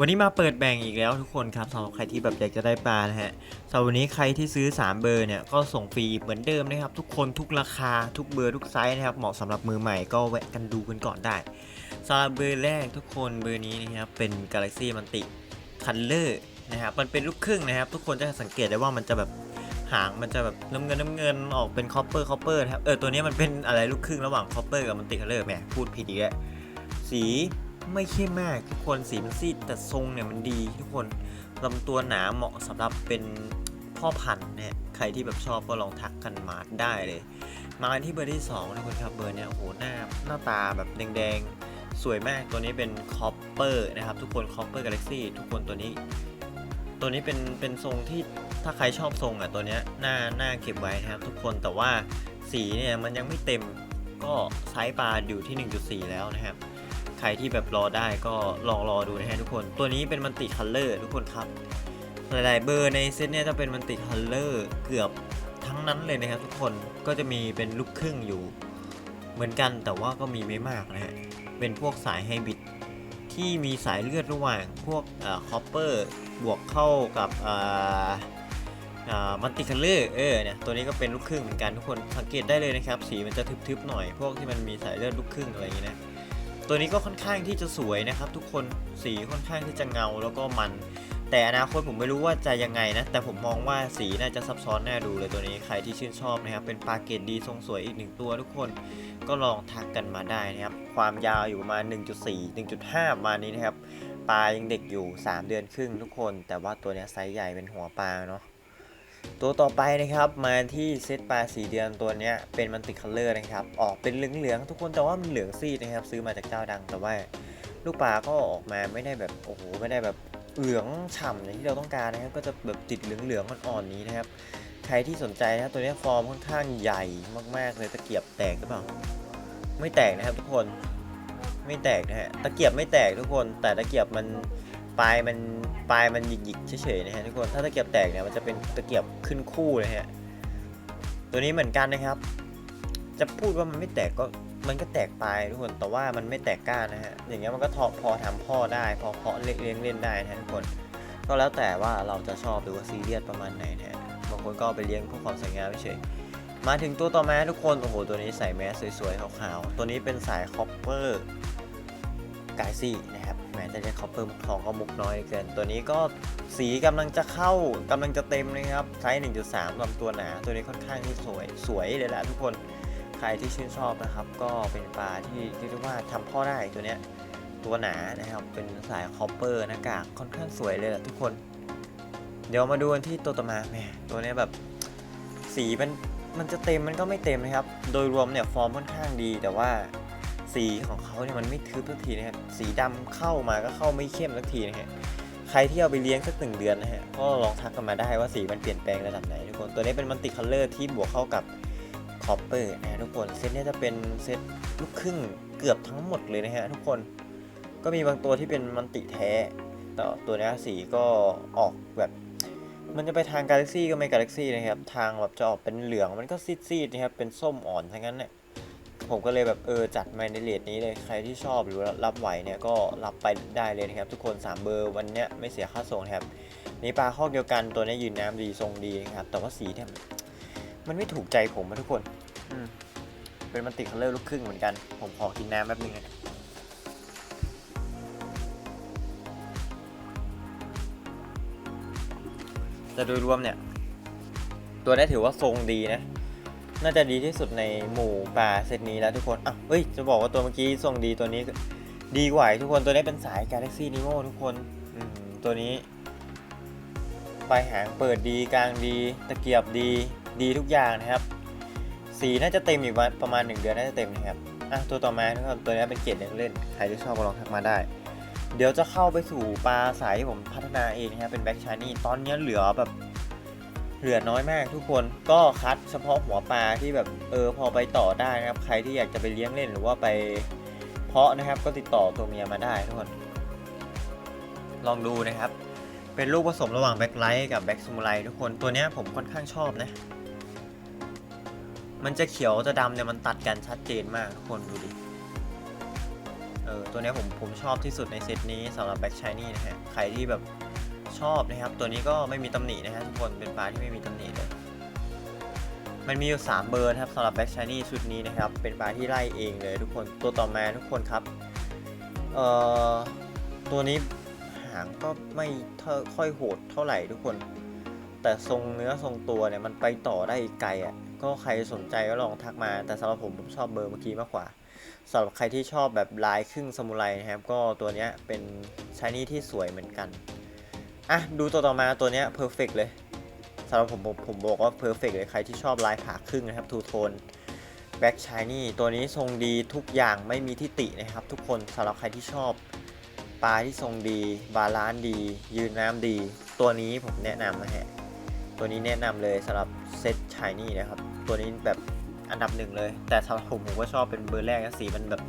วันนี้มาเปิดแบ่งอีกแล้วทุกคนครับสำหรับใครที่แบบอยากจะได้ปลานะฮะสำหรับวันนี้ใครที่ซื้อ 3 เบอร์เนี่ยก็ส่งฟรีเหมือนเดิมนะครับ ทุกคนทุกราคาทุกเบอร์ทุกไซส์นะครับเหมาะสำหรับมือใหม่ก็แวะกันดูกันก่อนได้สำหรับเบอร์แรกทุกคนเบอร์นี้นะครับเป็น Galaxy m a n t i Color นะครับมันเป็นลูกครึ่งนะครับ ทุกคนจะสังเกตได้ว่ามันจะแบบหางมันจะแบบน้ำเงินน้ำเงินออกเป็นคอปเปอร์คอปเปอร์ครับเออตัวนี้มันเป็นอะไรลูกครึ่งระหว่างคอปเปอร์กับมันติคัลเลอร์แหมพูดผิดอีกแล้วสี ไม่เข้มมากทุกคนสีมันซีดแต่ทรงเนี่ยมันดีทุกคนลำตัวหนาเหมาะสำหรับเป็นพ่อพันธุ์เนี่ยใครที่แบบชอบก็ลองทักกันมาได้เลย มาที่เบอร์ที่2ทุกคนครับเบอร์เนี่ยโอ้โหหน้าหน้าตาแบบแดงๆ สวยมากตัวนี้เป็นคอปเปอร์นะครับทุกคนคอปเปอร์กาแล็กซี่ทุกคนตัวนี้ ตัวนี้เป็นเป็นทรงที่ถ้าใครชอบทรงอะตัวเนี้ยหน้าหน้าเก็บไว้นะครับทุกคนแต่ว่าสีเนี่ยมันยังไม่เต็มก็ไซส์ปลาอยู่ที่ 1.4 แล้วนะครับ ใครที่แบบรอได้ก็ลองรอดูนะฮะทุกคน ตัวนี้เป็นมันติคัลเลอร์ทุกคนครับ หลายๆเบอร์ในเซตเนี่ยจะเป็นมันติคัลเลอร์เกือบทั้งนั้นเลยนะครับทุกคน ก็จะมีเป็นลูกครึ่งอยู่ เหมือนกันแต่ว่าก็มีไม่มากนะฮะ เป็นพวกสายไฮบริดที่มีสายเลือดระหว่างพวกคอปเปอร์บวกเข้ากับมันติคัลเลอร์เออเนี่ยตัวนี้ก็เป็นลูกครึ่งเหมือนกันทุกคนสังเกตได้เลยนะครับ สีมันจะทึบๆหน่อย พวกที่มันมีสายเลือดลูกครึ่งอะไรอย่างนี้นะ ตัวนี้ก็ค่อนข้างที่จะสวยนะครับ ทุกคนสีค่อนข้างที่จะเงาแล้วก็มัน แต่อนาคตผมไม่รู้ว่าจะยังไงนะ แต่ผมมองว่าสีน่าจะซับซ้อนน่าดูเลยตัวนี้ใครที่ชื่นชอบนะครับ เป็นปาเกรดดีทรงสวยอีกหนึ่งตัวทุกคนก็ลองทักกันมาได้นะครับ ความยาวอยู่ประมาณ 1.4 1.5ประมาณนี้นะครับปลายังเด็กอยู่ 3 เดือนครึ่งทุกคน แต่ว่าตัวนี้ไซส์ใหญ่เป็นหัวปลาเนาะ ตัวต่อไปนะครับมาที่เซตปลาสีเดือนตัวนี้เป็นมันติคัลเลอร์นะครับ ออกเป็นเหลืองๆทุกคนแต่ว่ามันเหลืองซีดนะครับ ซื้อมาจากเจ้าดังแต่ว่าลูกปลาก็ออกมาไม่ได้แบบโอ้โหไม่ได้แบบเหลืองฉ่ำอย่างที่เราต้องการนะครับ ก็จะแบบติดเหลืองๆอ่อนๆนี้นะครับ ใครที่สนใจนะตัวนี้ฟอร์มค่อนข้างใหญ่มากๆเลยตะเกียบแตกหรือเปล่าไม่แตกนะครับทุกคนไม่แตกนะฮะตะเกียบไม่แตกทุกคน แต่ตะเกียบมัน ปลายมันปลายมันหยิกๆเฉยๆนะฮะทุกคน ถ้าตะเกียบแตกเนี่ยมันจะเป็นตะเกียบขึ้นคู่เลยฮะ ตัวนี้เหมือนกันนะครับ จะพูดว่ามันไม่แตกก็มันก็แตกปลายทุกคน แต่ว่ามันไม่แตกก้านนะฮะ อย่างเงี้ยมันก็ทอพอทำพ่อได้ พอเพาะเลี้ยงเล่นได้นะทุกคน ก็แล้วแต่ว่าเราจะชอบหรือว่าซีเรียสประมาณไหนนะฮะ บางคนก็ไปเลี้ยงเพื่อความสวยงามเฉยมาถึงตัวต่อมาทุกคน โอ้โห ตัวนี้ใส่แมสสวยๆขาวๆ ตัวนี้เป็นสายคอปเปอร์กายซี่นะครับ แหมจะเรียกคอปเปอร์มุกทองก็มุกน้อยเกิน ตัวนี้ก็สีกำลังจะเข้ากำลังจะเต็มนะครับไซส์1.3ลำตัวหนา ตัวนี้ค่อนข้างที่สวยสวยเลยแหละทุกคนใครที่ชื่นชอบนะครับ ก็เป็นปลาที่เรียกว่าทำพ่อได้ตัวเนี้ยตัวหนานะครับเป็นสายคอปเปอร์หน้ากากค่อนข้างสวยเลยแหละทุกคน เดี๋ยวมาดูกันที่ตัวต่อมาแหมตัวนี้แบบสีมันมันจะเต็มมันก็ไม่เต็มนะครับ โดยรวมเนี่ยฟอร์มค่อนข้างดีแต่ว่า สีของเขาเนี่ยมันไม่ทึบสักทีนะครับสีดำเข้ามาก็เข้าไม่เข้มสักทีนะฮะใครที่เอาไปเลี้ยงสักหนึ่งเดือนนะฮะก็ลองทักกันมาได้ว่าสีมันเปลี่ยนแปลงระดับไหนทุกคนตัวนี้เป็นมันติคัลเลอร์ที่บวกเข้ากับคอปเปอร์นะฮะทุกคนเซตนี้จะเป็นเซตลูกครึ่งเกือบทั้งหมดเลยนะฮะทุกคนก็มีบางตัวที่เป็นมันติแท้แต่ตัวนี้สีก็ออกแบบมันจะไปทางกาแล็กซี่ก็ไม่กาแล็กซี่นะครับ ทางแบบจะออกเป็นเหลืองมันก็ซีดๆนะครับ เป็นส้มอ่อนทั้งนั้นเนี่ย ผมก็เลยแบบเออจัดมาในเลทนี้เลยใครที่ชอบหรือว่ารับไหวเนี่ยก็รับไปได้เลยนะครับทุกคน 3 เบอร์วันเนี้ยไม่เสียค่าส่งนะครับนี่ปลาข้อกเดียวกันตัวเนี้ยยืนน้ำดีทรงดีนะครับแต่ว่าสีเนี่ยมันไม่ถูกใจผมนะทุกคนอืมเป็นมันติคัลเลอร์ลูกครึ่งเหมือนกัน ผมขอกินน้ำแป๊บนึงนะแต่โดยรวมเนี่ย ตัวนี้ถือว่าทรงดีนะ น่าจะดีที่สุดในหมู่ปลาเซตนี้แล้วทุกคนอะเฮ้ย จะบอกว่าตัวเมื่อกี้ทรงดีตัวนี้ดีกว่าทุกคน ตัวนี้เป็นสาย Galaxy Nemo ทุกคนตัวนี้ปลายหางเปิดดีกลางดี ตะเกียบดีดีทุกอย่างนะครับ สีน่าจะเต็มอยู่ประมาณ 1 เดือนน่าจะเต็มนะครับอะตัวต่อมาทุกคนตัวนี้เป็นเกรดเล่นเล่นใครที่ชอบก็ลองทักมาได้ เดี๋ยวจะเข้าไปสู่ปลาสายที่ผมพัฒนาเองนะครับเป็นแบ็กชานี่ตอนนี้เหลือแบบ เหลือน้อยมากทุกคนก็คัดเฉพาะหัวปลาที่แบบเออพอไปต่อได้นะครับ ใครที่อยากจะไปเลี้ยงเล่นหรือว่าไปเพาะนะครับ ก็ติดต่อตัวเมียมาได้ทุกคน ลองดูนะครับ เป็นลูกผสมระหว่างแบ็คไลท์กับแบ็กซูมไรทุกคนตัวเนี้ยผมค่อนข้างชอบนะ มันจะเขียวจะดำเนี่ยมันตัดกันชัดเจนมากทุกคนดูดิเออตัวเนี้ยผมผมชอบที่สุดในเซตนี้สำหรับแบ็กชายนี่นะฮะใครที่แบบ ชอบนะครับ ตัวนี้ก็ไม่มีตำหนินะฮะทุกคนเป็นปลาที่ไม่มีตำหนิเลย มันมีอยู่3เบอร์ครับสำหรับแบ็กชายนี่ชุดนี้นะครับ เป็นปลาที่ไล่เองเลยทุกคนตัวต่อมาทุกคนครับเอ่อตัวนี้หางก็ไม่เท่าค่อยโหดเท่าไหร่ทุกคน แต่ทรงเนื้อทรงตัวเนี่ยมันไปต่อได้อีกไกลอะก็ใครสนใจก็ลองทักมา แต่สำหรับผมผมชอบเบอร์เมื่อกี้มากกว่าสำหรับใครที่ชอบแบบลายครึ่งซามูไรนะครับ ก็ตัวนี้เป็นชายนี่ที่สวยเหมือนกัน อะดูตัวต่อมาตัวเนี้ยเพอร์เฟกเลยสำหรับผมผมผมบอกว่าเพอร์เฟกเลยใครที่ชอบลายผ่าครึ่งนะครับทูโทนแบ็กชายนี่ตัวนี้ทรงดีทุกอย่างไม่มีที่ตินะครับ ทุกคนสำหรับใครที่ชอบปลาที่ทรงดี บาลานซ์ดี ยืนน้ำดี ตัวนี้ผมแนะนำนะฮะตัวนี้แนะนำเลยสำหรับเซตชายนี่นะครับ ตัวนี้แบบอันดับหนึ่งเลย แต่สำหรับผมผมก็ชอบเป็นเบอร์แรกนะสีมันแบบ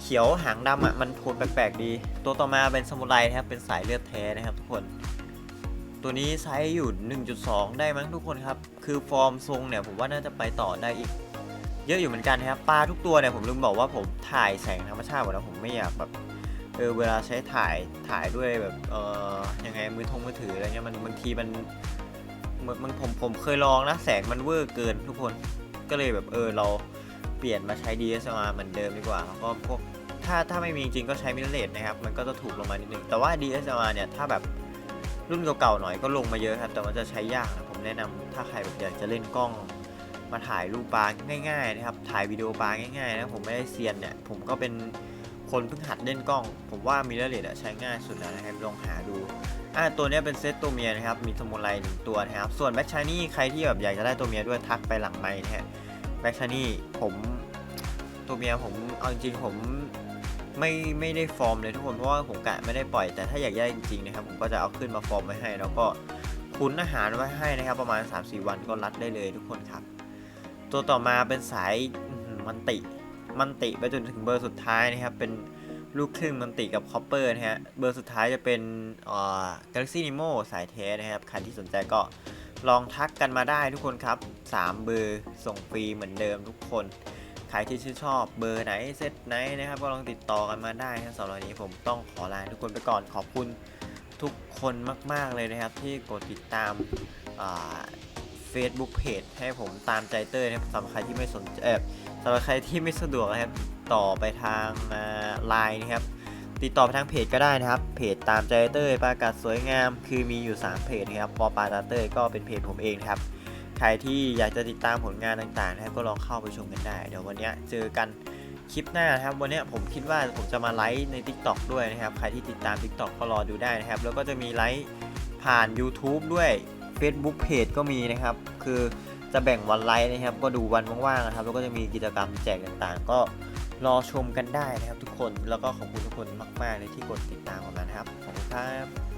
เขียวหางดำอะมันโทนแปลกๆดี ตัวต่อมาเป็นสมุไรนะครับเป็นสายเลือดแท้นะครับทุกคน ตัวนี้ไซส์อยู่ 1.2 ได้มั้งทุกคนครับ คือฟอร์มทรงเนี่ยผมว่าน่าจะไปต่อได้อีก เยอะอยู่เหมือนกันนะครับ ปลาทุกตัวเนี่ยผมลืมบอกว่าผมถ่ายแสงธรรมชาติหมดแล้วผมไม่อยากแบบเออเวลาใช้ถ่ายถ่ายด้วยแบบเออยังไงมือทงมือถืออะไรเงี้ยมันบางทีมันมันมันผมผมเคยลองนะแสงมันเวอร์เกินทุกคนก็เลยแบบเออเราเปลี่ยนมาใช้ DSLR เหมือนเดิมดีกว่าแล้วก็พวกถ้าถ้าไม่มีจริงก็ใช้มิเรเลสนะครับ มันก็จะถูกลงมานิดนึงแต่ว่า DSLR เนี่ยถ้าแบบ รุ่นเก่าๆหน่อยก็ลงมาเยอะครับ แต่มันจะใช้ยากนะผมแนะนำถ้าใครแบบอยากจะเล่นกล้อง มาถ่ายรูปปลาง่ายๆนะครับ ถ่ายวิดีโอปลาง่ายๆนะผมไม่ได้เซียนเนี่ยผมก็เป็นคนเพิ่งหัดเล่นกล้อง ผมว่ามิเรเลสใช้ง่ายสุดแล้วนะครับลองหาดูอ่าตัวนี้เป็นเซตตัวเมียนะครับ มีสมุนไพรหนึ่งตัวนะครับ ส่วนแบ็กชานี่ใครที่แบบอยากจะได้ตัวเมียด้วยทักไปหลังไม้นะฮะแบ็กชานี่ผมตัวเมียผมเอาจริงผม ไม่ไม่ได้ฟอร์มเลยทุกคนเพราะว่าผมกะไม่ได้ปล่อยแต่ถ้าอยากได้จริงๆนะครับผมก็จะเอาขึ้นมาฟอร์มไว้ให้ แล้วก็คุ้นอาหารไว้ให้นะครับ ประมาณ 3-4 วันก็รัดได้เลยทุกคนครับ ตัวต่อมาเป็นสายมันติมันติไปจนถึงเบอร์สุดท้ายนะครับ เป็นลูกครึ่งมันติกับคอปเปอร์นะฮะเบอร์สุดท้ายจะเป็นเอ่อ Galaxy Nemo สายแท้นะครับใครที่สนใจก็ลองทักกันมาได้ทุกคนครับ 3 เบอร์ส่งฟรีเหมือนเดิมทุกคน ครที่ชื่นชอบเบอร์ไหนเซตไหนนะครับก็ลองติดต่อกันมาได้นะสำหรับวันนี้ผมต้องขอลาทุกคนไปก่อนขอบคุณทุกคนมาก ๆเลยนะครับ ที่กดติดตามอ่า Facebook Page ให้ผมตามใจเตอร์นะครับสำหรับใครที่ไม่สนใจเออสำหรับใครที่ไม่สะดวกนะครับต่อไปทางไลน์นะครับติดต่อไปทางเพจก็ได้นะครับ เพจตามใจเตอร์ปลากัดสวยงาม คือมีอยู่ 3 เพจนะครับปอปาตาเตอร์ก็เป็นเพจผมเองครับ ใครที่อยากจะติดตามผลงานต่างๆนะครับก็ลองเข้าไปชมกันได้ เดี๋ยววันนี้เจอกันคลิปหน้านะครับ วันนี้ผมคิดว่าผมจะมาไลฟ์ใน TikTok ด้วยนะครับ ใครที่ติดตาม TikTok ก็รอดูได้นะครับ แล้วก็จะมีไลฟ์ผ่าน YouTube ด้วย Facebook Page ก็มีนะครับ คือจะแบ่งวันไลฟ์นะครับ ก็ดูวันว่างๆนะครับ แล้วก็จะมีกิจกรรมแจกต่างๆ ก็รอชมกันได้นะครับทุกคน แล้วก็ขอบคุณทุกคนมากๆเลยที่กดติดตามกันนะครับ ขอบคุณครับ